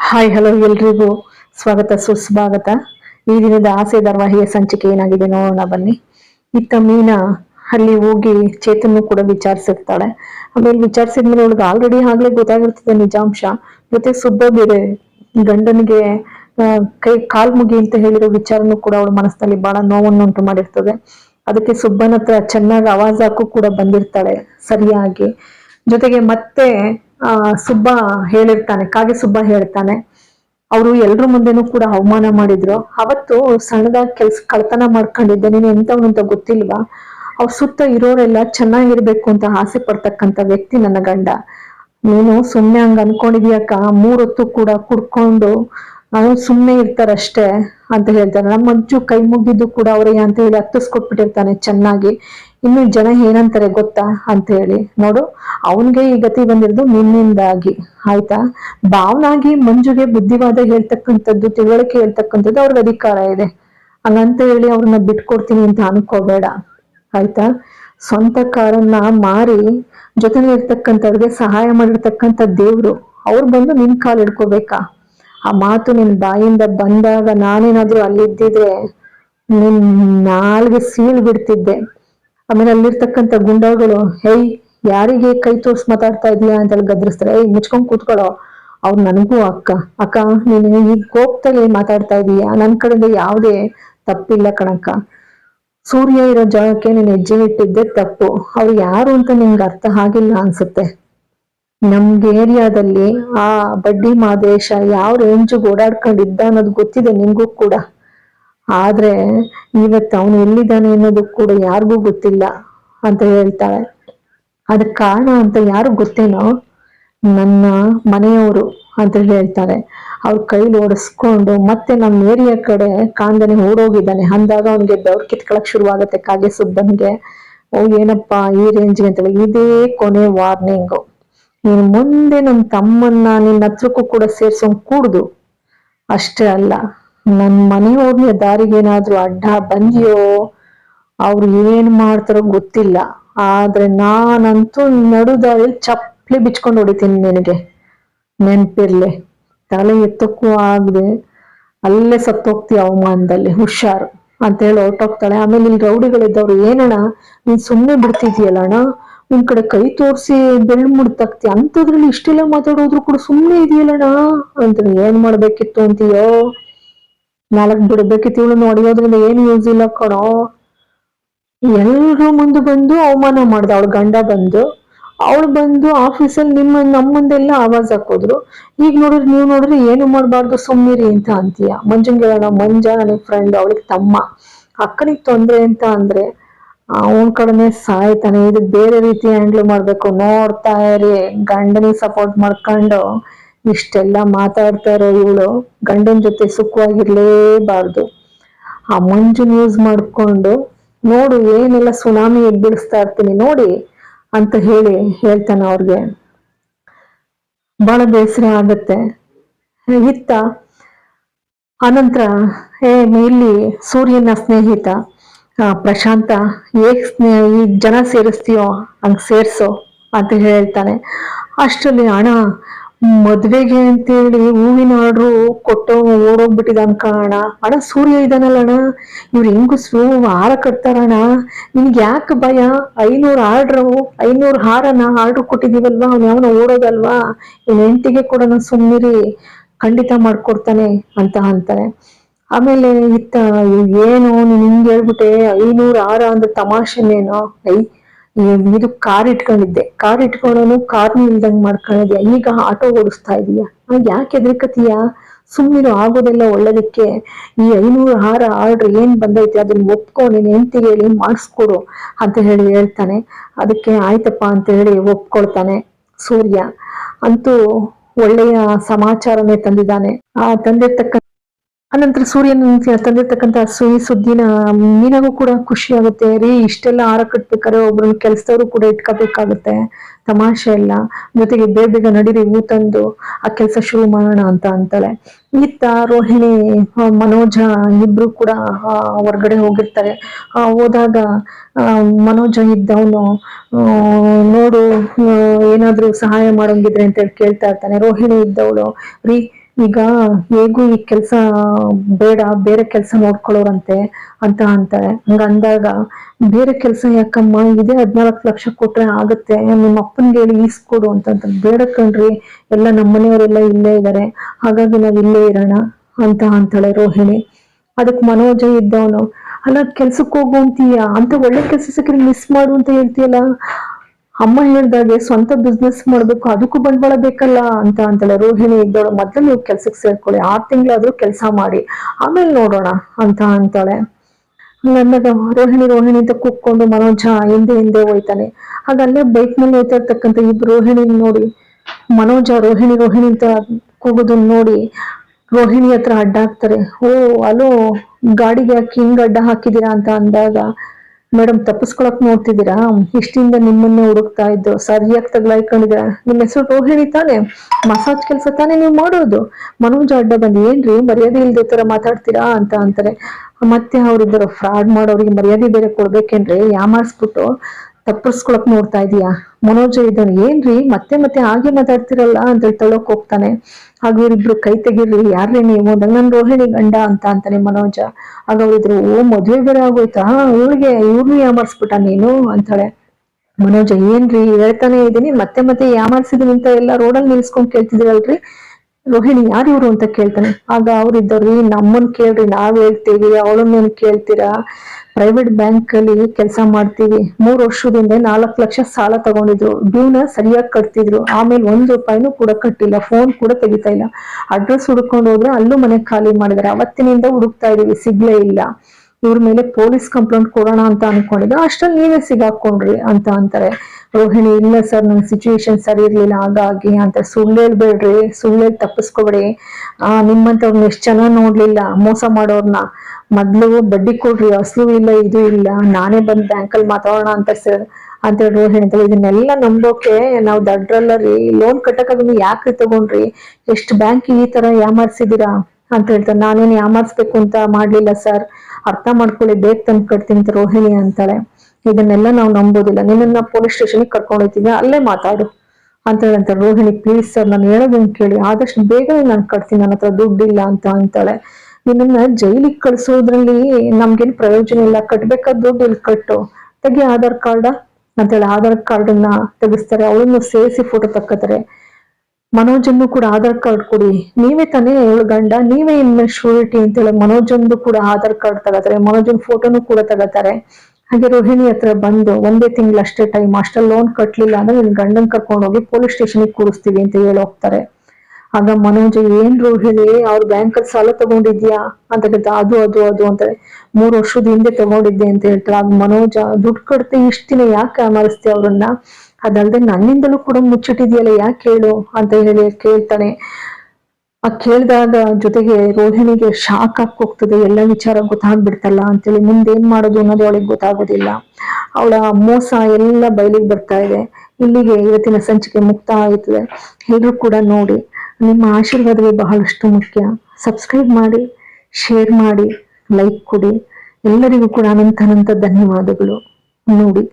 Hi hello ಎಲ್ರಿಗೂ. ಸ್ವಾಗತ, ಸುಸ್ವಾಗತ. ಈ ದಿನದ ಆಸೆ ಧಾರಾವಾಹಿಯ ಸಂಚಿಕೆ ಏನಾಗಿದೆ ನೋಡೋಣ, ಬನ್ನಿ. ಇತ್ತ ಮೀನಾ ಅಲ್ಲಿ ಹೋಗಿ ಚೇತನ್ನು ಕೂಡ ವಿಚಾರಿಸಿರ್ತಾಳೆ. ಆಮೇಲೆ ವಿಚಾರಿಸಿದ್ಮೇಲೆ ಅವಳಿಗೆ ಆಲ್ರೆಡಿ ಆಗ್ಲೇ ಗೊತ್ತಾಗಿರ್ತದೆ ನಿಜಾಂಶ. ಮತ್ತೆ ಸುಬ್ಬ ಬೇರೆ. ಗಂಡನಿಗೆ ಕೈ, ಕಾಲ್ ಮುಗಿ ಅಂತ ಹೇಳಿರೋ ವಿಚಾರನೂ ಕೂಡ ಅವಳ ಮನಸ್ಸಿನಲ್ಲಿ ಬಹಳ ನೋವನ್ನು ಉಂಟು ಮಾಡಿರ್ತದೆ. ಅದಕ್ಕೆ ಸುಬ್ಬನ ಹತ್ರ ಚೆನ್ನಾಗಿ ಆವಾಜ್ ಹಾಕು ಕೂಡ ಬಂದಿರ್ತಾಳೆ ಸರಿಯಾಗಿ. ಜೊತೆಗೆ ಮತ್ತೆ ಸುಬ್ಬ ಹೇಳಿರ್ತಾನೆ, ಕಾಗೆ ಸುಬ್ಬ ಹೇಳ್ತಾನೆ. ಅವರು ಎಲ್ರ ಮುಂದೆನೂ ಕೂಡ ಅವಮಾನ ಮಾಡಿದ್ರು. ಅವತ್ತು ಸಣ್ಣದಾಗಿ ಕೆಲ್ಸ, ಕಳ್ತನ ಮಾಡ್ಕೊಂಡಿದ್ದೆ. ನೀನು ಎಂತವ್ನು ಅಂತ ಗೊತ್ತಿಲ್ವಾ? ಅವ್ರ ಸುತ್ತ ಇರೋರೆಲ್ಲ ಚೆನ್ನಾಗಿರ್ಬೇಕು ಅಂತ ಆಸೆ ಪಡ್ತಕ್ಕಂತ ವ್ಯಕ್ತಿ ನನ್ನ ಗಂಡ. ನೀನು ಸುಮ್ನೆ ಹಂಗ ಅನ್ಕೊಂಡಿದ್ಯಾಕ ಮೂರೊತ್ತು ಕೂಡ ಕುಡ್ಕೊಂಡು ಅವ್ರು ಸುಮ್ನೆ ಇರ್ತಾರಷ್ಟೇ ಅಂತ ಹೇಳ್ತಾರೆ ನಮ್ಮ ಅಜ್ಜು ಕೈ ಮುಗಿದ್ದು ಕೂಡ ಅವ್ರಿಗೆ ಅಂತ ಹೇಳಿ ಹತ್ತಿಸ್ಕೊಟ್ಬಿಟ್ಟಿರ್ತಾನೆ ಚೆನ್ನಾಗಿ. ಇನ್ನು ಜನ ಏನಂತಾರೆ ಗೊತ್ತಾ ಅಂತ ಹೇಳಿ. ನೋಡು, ಅವನ್ಗೆ ಈ ಗತಿ ಬಂದಿರೋದು ನಿನ್ನಿಂದಾಗಿ. ಆಯ್ತಾ? ಭಾವನಾಗಿ ಮಂಜುಗೆ ಬುದ್ಧಿವಾದ ಹೇಳ್ತಕ್ಕಂಥದ್ದು, ತಿಳುವಳಿಕೆ ಹೇಳ್ತಕ್ಕಂಥದ್ದು ಅವ್ರಿಗೆ ಅಧಿಕಾರ ಇದೆ. ಹಂಗಂತ ಹೇಳಿ ಅವ್ರನ್ನ ಬಿಟ್ಕೊಡ್ತೀನಿ ಅಂತ ಅನ್ಕೋಬೇಡ. ಆಯ್ತಾ? ಸ್ವಂತ ಕಾರನ್ನ ಮಾರಿ ಜೊತೆ ಇರ್ತಕ್ಕಂಥವ್ರಿಗೆ ಸಹಾಯ ಮಾಡಿರ್ತಕ್ಕಂಥ ದೇವ್ರು ಅವ್ರು ಬಂದು ನಿನ್ ಕಾಲ್ ಹಿಡ್ಕೋಬೇಕಾ? ಆ ಮಾತು ನಿನ್ ಬಾಯಿಂದ ಬಂದಾಗ ನಾನೇನಾದ್ರೂ ಅಲ್ಲಿದ್ದಿದ್ರೆ ನಿನ್ ನಾಲ್ಗೆ ಸೀಲ್ ಬಿಡ್ತಿದ್ದೆ. ಆಮೇಲೆ ಅಲ್ಲಿರ್ತಕ್ಕಂಥ ಗುಂಡಗಳು ಹೇಯ್ ಯಾರಿಗೆ ಕೈ ತೋರ್ಸ್ ಮಾತಾಡ್ತಾ ಇದೀಯಾ? ಅಂತ ಹೇಳಿ ಗದ್ರಿಸ್ತಾರೆ. ಏಯ್, ಮುಚ್ಕೊಂಡ್ ಕೂತ್ಕೊಳ್ಳೋ ಅವ್ರು, ನನಗೂ ಅಕ್ಕ ಅಕ್ಕ, ನೀನು ಈ ಕೋಪದಲ್ಲಿ ಮಾತಾಡ್ತಾ ಇದೀಯಾ ನನ್ ಕಡೆಯಿಂದ ಯಾವುದೇ ತಪ್ಪಿಲ್ಲ ಕಣಕ್ಕ. ಸೂರ್ಯ ಇರೋ ಜಾಗಕ್ಕೆ ನೀನು ಹೆಜ್ಜೆ ಇಟ್ಟಿದ್ದೆ ತಪ್ಪು. ಅವ್ರು ಯಾರು ಅಂತ ನಿಮ್ಗೆ ಅರ್ಥ ಆಗಿಲ್ಲ ಅನ್ಸುತ್ತೆ. ನಮ್ಗೆ ಏರಿಯಾದಲ್ಲಿ ಆ ಬಡ್ಡಿ ಮಾದೇಶ ಯಾವ ರೇಂಜ್ ಓಡಾಡ್ಕೊಂಡಿದ್ದ ಅನ್ನೋದು ಗೊತ್ತಿದೆ ನಿಮ್ಗೂ ಕೂಡ. ಆದ್ರೆ ಇವತ್ತು ಅವನು ಎಲ್ಲಿದ್ದಾನೆ ಅನ್ನೋದು ಕೂಡ ಯಾರಿಗೂ ಗೊತ್ತಿಲ್ಲ ಅಂತ ಹೇಳ್ತಾಳೆ. ಅದಕ್ಕೆ ಕಾರಣ ಅಂತ ಯಾರು ಗೊತ್ತೇನೋ? ನನ್ನ ಮನೆಯವರು ಅಂತ ಹೇಳ್ತಾರೆ. ಅವ್ರ ಕೈಲಿ ಓಡಿಸ್ಕೊಂಡು ಮತ್ತೆ ನಮ್ಮ ಏರಿಯಾ ಕಡೆ ಕಾಂದನೆ ಓಡೋಗಿದ್ದಾನೆ. ಅಂದಾಗ ಅವನಿಗೆ ಬೆವ್ರು ಕಿತ್ಕೊಳಕ್ ಶುರುವಾಗತ್ತೆ ಕಾಗೆ ಸುಬ್ಬನ್ಗೆ. ಓ, ಏನಪ್ಪ ಈ ರೇಂಜ್ಗೆ ಅಂತೇಳಿ. ಇದೇ ಕೊನೆ ವಾರ್ನಿಂಗು ನೀನು ಮುಂದೆ ನನ್ನ ತಮ್ಮನ್ನ ನಿನ್ನ ಹತ್ರಕ್ಕೂ ಕೂಡ ಸೇರ್ಸೋಂಗ್ ಕೂಡ್ದು. ಅಷ್ಟೇ ಅಲ್ಲ. ನನ್ ಮನೆಯವ್ರನ್ನ ದಾರಿಗೆ ಏನಾದ್ರು ಅಡ್ಡ ಬಂದಿಯೋ, ಅವ್ರು ಏನ್ ಮಾಡ್ತಾರೋ ಗೊತ್ತಿಲ್ಲ. ಆದ್ರೆ ನಾನಂತೂ ನಡುದಾರಿಯಲ್ಲಿ ಚಪ್ಪಲಿ ಬಿಚ್ಕೊಂಡು ಹೊಡಿತೀನಿ ನಿನಗೆ. ನೆನ್ಪಿರ್ಲಿ. ತಲೆ ಎತ್ತಕ್ಕೂ ಆಗದೆ ಅಲ್ಲೇ ಸತ್ತೋಗ್ತೀಯ ಅವಮಾನದಲ್ಲಿ. ಹುಷಾರು. ಅಂತ ಹೇಳಿ ಹೊರಟೋಗ್ತಾಳೆ. ಆಮೇಲೆ ಇಲ್ಲಿ ರೌಡಿಗಳಿದ್ದವ್ರು, ಏನಣ್ಣ, ನೀನ್ ಸುಮ್ಮನೆ ಬಿಡ್ತಿದ್ಯಲ್ಲ ಅಣ್ಣ? ನಿನ್ ಕಡೆ ಕೈ ತೋರಿಸಿ ಬೆಳ್ಳು ಮುಡ್ತಾಕ್ತಿ ಅಂತದ್ರಲ್ಲಿ ಇಷ್ಟೆಲ್ಲ ಮಾತಾಡೋದ್ರು ಕೂಡ ಸುಮ್ಮನೆ ಇದೆಯಲ್ಲಣ್ಣ? ಅಂತ ಏನ್ ಮಾಡ್ಬೇಕಿತ್ತು ಅಂತೀಯೋ? ನಾಲ್ಕು ಬಿಡ್ಬೇಕಿತ್ತು. ಇವಳು ನೋಡಿರೋದ್ರಿಂದ ಏನು ಯೂಸ್ ಇಲ್ಲ ಕಣೋ. ಎಲ್ರೂ ಮುಂದೆ ಬಂದು ಅವಮಾನ ಮಾಡ್ದ. ಅವಳ ಗಂಡ ಬಂದು, ಅವಳು ಬಂದು ಆಫೀಸಲ್ಲಿ ನಿಮ್ಮ, ನಮ್ಮ ಮುಂದೆಲ್ಲ ಆವಾಜ್ ಹಾಕೋದ್ರು. ಈಗ ನೋಡಿದ್ರೆ ನೀವು ನೋಡಿದ್ರೆ ಏನು ಮಾಡಬಾರ್ದು ಸುಮ್ಮನಿರಿ ಅಂತ ಅಂತೀಯ. ಮಂಜಂಗೆ ಹೇಳೋಣ, ಮಂಜ ನನಗೆ ಫ್ರೆಂಡ್ ಅವಳಿಗೆ ತಮ್ಮ. ಅಕ್ಕನಿಗೆ ತೊಂದ್ರೆ ಅಂತ ಅಂದ್ರೆ ಅವನ ಕಡೆನೆ ಸಾಯ್ತಾನೆ. ಇದು ಬೇರೆ ರೀತಿ ಹ್ಯಾಂಡ್ಲ್ ಮಾಡ್ಬೇಕು. ನೋಡ್ತಾ ಇರಿ, ಗಂಡನಿಗೆ ಸಪೋರ್ಟ್ ಮಾಡ್ಕೊಂಡು. ಇಷ್ಟೆಲ್ಲ ಮಾತಾಡ್ತಾ ಇರೋ ಇವಳು ಗಂಡನ ಜೊತೆ ಸುಖವಾಗಿರ್ಲೇಬಾರ್ದು. ಆ ಮಂಜುನ ಯೂಸ್ ಮಾಡ್ಕೊಂಡು, ನೋಡು, ಏನೆಲ್ಲ ಸುನಾಮಿ ಎಬ್ಬಿಡಿಸ್ತಾ ಇರ್ತೀನಿ, ನೋಡಿ, ಅಂತ ಹೇಳಿ ಹೇಳ್ತಾನೆ ಅವ್ರಿಗೆ. ಬಹಳ ಬೇಸರ ಆಗತ್ತೆ. ಇತ್ತ ಆನಂತರ ಏ ಇಲ್ಲಿ ಸೂರ್ಯನ ಸ್ನೇಹಿತ ಪ್ರಶಾಂತ, ಏಕ್ ಸ್ನೇಹ ಈಗ ಜನ ಸೇರಿಸ್ತೀಯೋ, ಹಂಗ್ ಸೇರ್ಸೋ, ಅಂತ ಹೇಳ್ತಾನೆ. ಅಷ್ಟರಲ್ಲಿ ಹಣ ಮದ್ವೆಗೆ ಅಂತೇಳಿ ಹೂವಿನ ಆರ್ಡ್ರು ಕೊಟ್ಟು ಓಡೋಗ್ಬಿಟ್ಟಿದ್ದಾನ ಕಾಣ ಅಣ್ಣ, ಸೂರ್ಯ ಇದಾನಲ್ಲ ಅಣ್ಣ ಇವ್ರು ಹೆಂಗಸ್ರು ಹಾರ ಕಟ್ತಾರಣ ನಿನ್ಗೆ ಯಾಕೆ ಭಯ? ಐನೂರು ಆರ್ಡ್ರು, ಐನೂರು ಹಾರನ ಆರ್ಡ್ರ್ ಕೊಟ್ಟಿದೀವಲ್ವಾ? ಅವ್ನು ಯಾವನ ಓಡೋದಲ್ವಾ? ಇನ್ ಹೆಂಡತಿಗೆ ಕೂಡ ಸುಮ್ಮಿರಿ ಖಂಡಿತ ಮಾಡ್ಕೊಡ್ತಾನೆ ಅಂತ ಅಂತಾರೆ ಆಮೇಲೆ ಇತ್ತ ಏನು, ನೀನು ಹಿಂಗೆ ಹೇಳ್ಬಿಟ್ಟೆ, ಐನೂರು ಆರ ಅಂದ್ರೆ ತಮಾಷೆನೇನೋ? ಐ ಇದು ಕಾರ್ ಇಟ್ಕೊಂಡಿದ್ದೆ. ಕಾರ್ ಇಟ್ಕೊಂಡು ಕಾರ್ ನಿಲ್ದಂಗ್ ಮಾಡ್ಕೊಂಡಿದ್ಯಾ ಈಗ ಆಟೋ ಓಡಿಸ್ತಾ ಇದೀಯಾ? ಯಾಕೆ ಎದ್ರಿಕತೀಯಾ ಸುಮ್ಮನೆ ಆಗೋದೆಲ್ಲ ಒಳ್ಳೇದಕ್ಕೆ. ಈ ಐನೂರು ಹಾರ ಆರ್ಡ್ರ್ ಏನ್ ಬಂದೈತೆ ಅದನ್ನ ಒಪ್ಕೋ ನೀನ್ ಹೆಂಡತಿಗೆ ಹೇಳಿ ಮಾಡಿಸ್ಕೊಡು ಅಂತ ಹೇಳಿ ಹೇಳ್ತಾನೆ. ಅದಕ್ಕೆ ಆಯ್ತಪ್ಪ ಅಂತ ಹೇಳಿ ಒಪ್ಕೊಳ್ತಾನೆ ಸೂರ್ಯ. ಅಂತೂ ಒಳ್ಳೆಯ ಸಮಾಚಾರನೇ ತಂದಿದ್ದಾನೆ. ಆ ತಂದಿರ್ತಕ್ಕ ಅನಂತರ ಸೂರ್ಯನ ತಂದಿರ್ತಕ್ಕಂಥ ಸುಯಿ ಸುದ್ದಿನ ಮೀನಾಗೂ ಕೂಡ ಖುಷಿ ಆಗುತ್ತೆ. ರೀ, ಇಷ್ಟೆಲ್ಲ ಆರ ಕಟ್ಬೇಕಾದ್ರೆ ಒಬ್ರನ್ನ ಕೆಲ್ಸದವ್ರು ಕೂಡ ಇಟ್ಕೋಬೇಕಾಗುತ್ತೆ. ತಮಾಷೆ ಎಲ್ಲ ಜೊತೆಗೆ ಬೇಗ ಬೇಗ ನಡೀರಿ, ಹೂ ತಂದು ಆ ಕೆಲಸ ಶುರು ಮಾಡೋಣ ಅಂತ ಅಂತಾಳೆ. ಇತ್ತ, ರೋಹಿಣಿ ಮನೋಜ ಇಬ್ರು ಕೂಡ ಹೊರಗಡೆ ಹೋಗಿರ್ತಾರೆ. ಹೋದಾಗ ಮನೋಜ ಇದ್ದವನು ನೋಡು ಏನಾದ್ರೂ ಸಹಾಯ ಮಾಡೋಂಗಿದ್ರೆ ಅಂತ ಹೇಳಿ ಕೇಳ್ತಾ ಇರ್ತಾನೆ. ರೋಹಿಣಿ ಇದ್ದವಳು, ರೀ ಈಗ ಹೇಗೂ ಈ ಕೆಲಸ ಬೇಡ, ಬೇರೆ ಕೆಲಸ ನೋಡ್ಕೊಳ್ಳೋರಂತೆ ಅಂತ ಅಂತಾರೆ. ಹಂಗ ಅಂದಾಗ ಬೇರೆ ಕೆಲಸ ಯಾಕಮ್ಮ? ಇದೇ ಹದಿನಾಲ್ಕು ಲಕ್ಷ ಕೊಟ್ರೆ ಆಗುತ್ತೆ. ನಿಮ್ಮ ಅಪ್ಪನ್ಗೆ ಹೇಳಿ ಈಸ್ಕೊಡು ಅಂತ ಬೇಡ ಕಣ್ರಿ. ಎಲ್ಲ ನಮ್ಮನೆಯವರೆಲ್ಲ ಇಲ್ಲೇ ಇದ್ದಾರೆ ಹಾಗಾಗಿ ನಾವ್ ಇಲ್ಲೇ ಇರೋಣ ಅಂತ ಅಂತಾಳೆ ರೋಹಿಣಿ. ಅದಕ್ ಮನೋಜ ಇದ್ದವನು, ಅಲ್ಲ ಕೆಲ್ಸಕ್ಕೆ ಹೋಗು ಅಂತೀಯ? ಅಂತ ಒಳ್ಳೆ ಕೆಲಸ ಸಿಕ್ಕರೆ ಮಿಸ್ ಮಾಡು ಅಂತ ಹೇಳ್ತೀಯಲ್ಲ? ಅಮ್ಮ ಹೇಳ್ದಾಗೆ ಸ್ವಂತ ಬಿಸ್ನೆಸ್ ಮಾಡ್ಬೇಕು, ಅದಕ್ಕೂ ಬಂಡವಾಳ ಬೇಕಲ್ಲ ಅಂತ ಅಂತಾಳೆ ರೋಹಿಣಿ ಇದ್ದವಳು ಮೊದ್ಲು ನೀವು ಕೆಲ್ಸಕ್ಕೆ ಸೇರ್ಕೊಳ್ಳಿ, ಆರ್ ತಿಂಗಳಾದ್ರೂ ಕೆಲಸ ಮಾಡಿ. ಆಮೇಲೆ ನೋಡೋಣ ಅಂತ ಅಂತಾಳೆ. ನನ್ನಗ ರೋಹಿಣಿ ರೋಹಿಣಿ ಅಂತ ಕೂತ್ಕೊಂಡು ಮನೋಜ ಹಿಂದೆ ಹಿಂದೆ ಹೋಯ್ತಾನೆ. ಹಾಗಲ್ಲೇ ಅಲ್ಲೇ ಬೈಕ್ ಮೇಲೆ ಹೋಯ್ತಾ ಇರ್ತಕ್ಕಂಥ ಇಬ್ರು ರೋಹಿಣಿ ನೋಡಿ, ಮನೋಜ ರೋಹಿಣಿ ರೋಹಿಣಿ ಅಂತ ಕೂಗೋದನ್ನ ನೋಡಿ ರೋಹಿಣಿ ಹತ್ರ ಅಡ್ಡ ಹಾಕ್ತಾರೆ ಓ, ಅಲೋ, ಗಾಡಿಗೆ ಯಾಕೆ ಹಿಂಗ್ ಅಡ್ಡ ಹಾಕಿದೀರಾ ಅಂತ ಅಂದಾಗ ಮೇಡಮ್, ತಪ್ಪಿಸ್ಕೊಳಕ್ ನೋಡ್ತಿದ್ದೀರಾ? ಇಷ್ಟಿಂದ ನಿಮ್ಮನ್ನೇ ಹುಡುಕ್ತಾ ಇದ್ದು ಸರಿಯಾಗಿ ತಗ್ಲಾಯ್ಕೊಂಡಿದ್ದೀರಾ ನಿಮ್ಮ ಹೆಸರು ರೋಹಿಣಿ ತಾನೆ? ಮಸಾಜ್ ಕೆಲಸ ತಾನೇ ನೀವು ಮಾಡೋದು? ಮನೋಜ್ ಅಡ್ಡ ಬಂದು, ಏನ್ರಿ, ಮರ್ಯಾದೆ ಇಲ್ದೇ ತರ ಮಾತಾಡ್ತೀರಾ? ಅಂತ ಅಂತಾರೆ. ಮತ್ತೆ ಅವ್ರಿದ್ದರು ಫ್ರಾಡ್ ಮಾಡೋರಿಗೆ ಮರ್ಯಾದೆ ಬೇರೆ ಕೊಡ್ಬೇಕೇನ್ರಿ? ಯಾಮಾರಿಸ್ಬಿಟ್ಟು ತಪ್ಪಿಸ್ಕೊಳಕ್ ನೋಡ್ತಾ ಇದೀಯಾ? ಮನೋಜ ಇದನ್ ಏನ್ರಿ, ಮತ್ತೆ ಮತ್ತೆ ಹಾಗೆ ಮಾತಾಡ್ತಿರಲ್ಲ? ಅಂತ ತಳಕ್ ಹೋಗ್ತಾನೆ. ಆಗ ಇವ್ರಿಬ್ರು ಕೈ ತೆಗೀರಿ, ಯಾರ್ರಿ ನೀವು? ಅಂದಾಗ ನನ್ ರೋಹಿಣಿ ಗಂಡ ಅಂತ ಅಂತಾನೆ ಮನೋಜ. ಆಗ ಅವ್ರಿದ್ರು ಓ, ಮದ್ವೆ ಬೇರೆ ಆಗೋಯ್ತಾ? ಇವಳಿಗೆ ಇವ್ರನ್ನ ಯಾಮಾರ್ಸ್ಬಿಟ್ಟ ನೀನು? ಅಂತಾಳೆ. ಮನೋಜ, ಏನ್ರಿ, ಹೇಳ್ತಾನೆ ಇದೀನಿ ಮತ್ತೆ ಮತ್ತೆ ಯಾಮಾರ್ಸಿದೀನಿ ಅಂತ ಎಲ್ಲ ರೋಡಲ್ಲಿ ನಿಲ್ಸ್ಕೊಂಡ್ ಕೇಳ್ತಿದಿರಲ್ರಿ ರೋಹಿಣಿ, ಯಾರು ಅಂತ ಕೇಳ್ತಾನೆ. ಆಗ ಅವ್ರಿದ್ದವ್ರಿ ನಮ್ಮನ್ ಕೇಳ್ರಿ, ನಾವ್ ಹೇಳ್ತೀವಿ ಅವಳನ್ನೇನ್ ಕೇಳ್ತೀರಾ? ಪ್ರೈವೇಟ್ ಬ್ಯಾಂಕ್ ಅಲ್ಲಿ ಕೆಲಸ ಮಾಡ್ತೀವಿ. ಮೂರ್ ವರ್ಷದಿಂದ ನಾಲ್ಕು ಲಕ್ಷ ಸಾಲ ತಗೊಂಡಿದ್ರು. ಡ್ಯೂನ ಸರಿಯಾಗಿ ಕಟ್ತಿದ್ರು. ಆಮೇಲೆ ಒಂದ್ ರೂಪಾಯಿನೂ ಕೂಡ ಕಟ್ಟಿಲ್ಲ. ಫೋನ್ ಕೂಡ ತೆಗಿತಾ ಇಲ್ಲ. ಅಡ್ರೆಸ್ ಹುಡ್ಕೊಂಡು ಹೋದ್ರೆ ಅಲ್ಲೂ ಮನೆ ಖಾಲಿ ಮಾಡಿದಾರೆ. ಅವತ್ತಿನಿಂದ ಹುಡುಕ್ತಾ ಇದೀವಿ, ಸಿಗ್ಲೇ ಇಲ್ಲ. ಇವ್ರ ಮೇಲೆ ಪೊಲೀಸ್ ಕಂಪ್ಲೇಂಟ್ ಕೊಡೋಣ ಅಂತ ಅನ್ಕೊಂಡಿದ್ರು. ಅಷ್ಟ್ರಲ್ಲಿ ನೀವೇ ಸಿಗಾಕೊಂಡ್ರಿ ಅಂತ ಅಂತಾರೆ. ರೋಹಿಣಿ, ಇಲ್ಲ ಸರ್, ನನ್ನ ಸಿಚುವೇಶನ್ ಸರಿ ಇರ್ಲಿಲ್ಲ, ಹಾಗಾಗಿ ಅಂತ ಸುಳ್ಳು ಹೇಳ್ಬೇಡ್ರಿ, ಸುಳ್ಳು ಹೇಳಿ ತಪ್ಪಿಸ್ಕೊಬೇಡಿ. ಎಷ್ಟ್ ಚೆನ್ನಾಗ್ ನೋಡ್ಲಿಲ್ಲ, ಮೋಸ ಮಾಡೋರ್ನ. ಮೊದ್ಲು ಬಡ್ಡಿ ಕೊಡ್ರಿ ಹಸು ಇಲ್ಲ, ಇದು ಇಲ್ಲ, ನಾನೇ ಬಂದ್ ಬ್ಯಾಂಕಲ್ಲಿ ಮಾತಾಡೋಣ ಅಂತ ಸರ್, ಅಂತ ರೋಹಿಣಿ ಅಂತ ಇದನ್ನೆಲ್ಲ ನಂಬೋಕೆ ನಾವು ದಡ್ರಲ್ಲ ರೀ ಲೋನ್ ಕಟ್ಟಕ್ಕಾಗಿ ಯಾಕ್ರಿ ತಗೊಂಡ್ರಿ? ಎಷ್ಟು ಬ್ಯಾಂಕ್ ಈ ತರ ಯಾಮಾರ್ಸಿದೀರಾ ಅಂತ ಹೇಳ್ತಾರೆ. ನಾನೇನು ಯಾಮಾರ್ಸ್ಬೇಕು ಅಂತ ಮಾಡ್ಲಿಲ್ಲ ಸರ್, ಅರ್ಥ ಮಾಡ್ಕೊಳ್ಳಿ, ಬೇಗ ತಂದು ಕಟ್ತೀನಿ ಅಂತ ರೋಹಿಣಿ ಅಂತಾಳೆ. ಇದನ್ನೆಲ್ಲ ನಾವು ನಂಬೋದಿಲ್ಲ. ನಿನ್ನ ಪೊಲೀಸ್ ಸ್ಟೇಷನ್ಗೆ ಕರ್ಕೊಂಡು ಹೋಗ್ತೀನಿ ಅಲ್ಲೇ ಮಾತಾಡು. ಅಂತ ಹೇಳಂತ ರೋಹಿಣಿ ಪ್ಲೀಸ್ ಸರ್ ನಾನು ಹೇಳೋದನ್ನ ಕೇಳಿ. ಆದಷ್ಟು ಬೇಗ ನಾನು ಕಟ್ತೀನಿ. ನನ್ನ ಹತ್ರ ದುಡ್ಡಿಲ್ಲ ಅಂತ ಅಂತಾಳೆ. ನಿನ್ನ ಜೈಲಿಗೆ ಕಳ್ಸೋದ್ರಲ್ಲಿ ನಮ್ಗೇನು ಪ್ರಯೋಜನ ಇಲ್ಲ. ಕಟ್ಬೇಕಾದ ದುಡ್ಡು ಇಲ್ಲಿ ಕಟ್ಟು. ತೆಗಿ ಆಧಾರ್ ಕಾರ್ಡ ಅಂತೇಳಿ ಆಧಾರ್ ಕಾರ್ಡನ್ನ ತೆಗಿಸ್ತಾರೆ. ಅವಳನ್ನು ಸೇರಿಸಿ ಫೋಟೋ ತಕ್ಕತಾರೆ. ಮನೋಜನ್ನು ಕೂಡ ಆಧಾರ್ ಕಾರ್ಡ್ ಕೊಡಿ. ನೀವೇ ತಾನೇ ಇವಳು ಗಂಡ. ನೀವೇ ಇನ್ಮೇಲೆ ಶೂರಿಟಿ ಅಂತೇಳಿ ಮನೋಜಂದು ಕೂಡ ಆಧಾರ್ ಕಾರ್ಡ್ ತಗೋತಾರೆ. ಮನೋಜನ್ ಫೋಟೋನು ಕೂಡ ತಗೋತಾರೆ. ಹಾಗೆ ರೋಹಿಣಿ ಹತ್ರ ಬಂದು ಒಂದೇ ತಿಂಗಳು ಅಷ್ಟೇ ಟೈಮ್ ಅಷ್ಟೇ ಲೋನ್ ಕಟ್ಲಿಲ್ಲ ಅಂದ್ರೆ ನಿನ್ ಗಂಡನ್ ಕರ್ಕೊಂಡು ಹೋಗಿ ಪೊಲೀಸ್ ಸ್ಟೇಷನ್ಗೆ ಕೂರಿಸ್ತೀವಿ ಅಂತ ಹೇಳಿ ಹೋಗ್ತಾರೆ. ಆಗ ಮನೋಜ್, ಏನ್ ರೋಹಿಣಿ, ಅವ್ರ ಬ್ಯಾಂಕಲ್ಲಿ ಸಾಲ ತಗೊಂಡಿದ್ಯಾ? ಅಂತ ಕೇಳ್ತಾ, ಅದು ಅದು ಅದು ಅಂತಾರೆ ಮೂರು ವರ್ಷದ ಹಿಂದೆ ತಗೊಂಡಿದ್ದೆ ಅಂತ ಹೇಳ್ತಾರೆ. ಆಗ ಮನೋಜ, ದುಡ್ಡು ಕಟ್ತೆ ಇಷ್ಟ ದಿನ ಯಾಕೆ ಅಮರಿಸ್ತಿ ಅವ್ರನ್ನ? ಅದಲ್ದೆ ನನ್ನಿಂದಲೂ ಕೂಡ ಮುಚ್ಚಿಟ್ಟಿದ್ಯಲ್ಲ, ಯಾಕೆ ಹೇಳು? ಅಂತ ಹೇಳಿ ಕೇಳ್ತಾನೆ. ಆ ಕೇಳಿದಾಗ ಜೊತೆಗೆ ರೋಹಿಣಿಗೆ ಶಾಕ್ ಹೋಗ್ತದೆ ಎಲ್ಲ ವಿಚಾರ ಗೊತ್ತಾಗ್ಬಿಡ್ತಲ್ಲ ಅಂತೇಳಿ ಮುಂದೇನ್ ಮಾಡೋದು ಅನ್ನೋದು ಅವಳಿಗೆ ಗೊತ್ತಾಗೋದಿಲ್ಲ. ಅವಳ ಮೋಸ ಎಲ್ಲ ಬಯಲಿಗೆ ಬರ್ತಾ ಇದೆ. ಇಲ್ಲಿಗೆ ಇವತ್ತಿನ ಸಂಚಿಕೆ ಮುಕ್ತ ಆಯ್ತದೆ. ಎಲ್ಲರೂ ಕೂಡ ನೋಡಿ. ನಿಮ್ಮ ಆಶೀರ್ವಾದವೇ ಬಹಳಷ್ಟು ಮುಖ್ಯ. ಸಬ್ಸ್ಕ್ರೈಬ್ ಮಾಡಿ ಶೇರ್ ಮಾಡಿ ಲೈಕ್ ಕೊಡಿ. ಎಲ್ಲರಿಗೂ ಕೂಡ ಅನಂತ ಧನ್ಯವಾದಗಳು. ನೋಡಿ.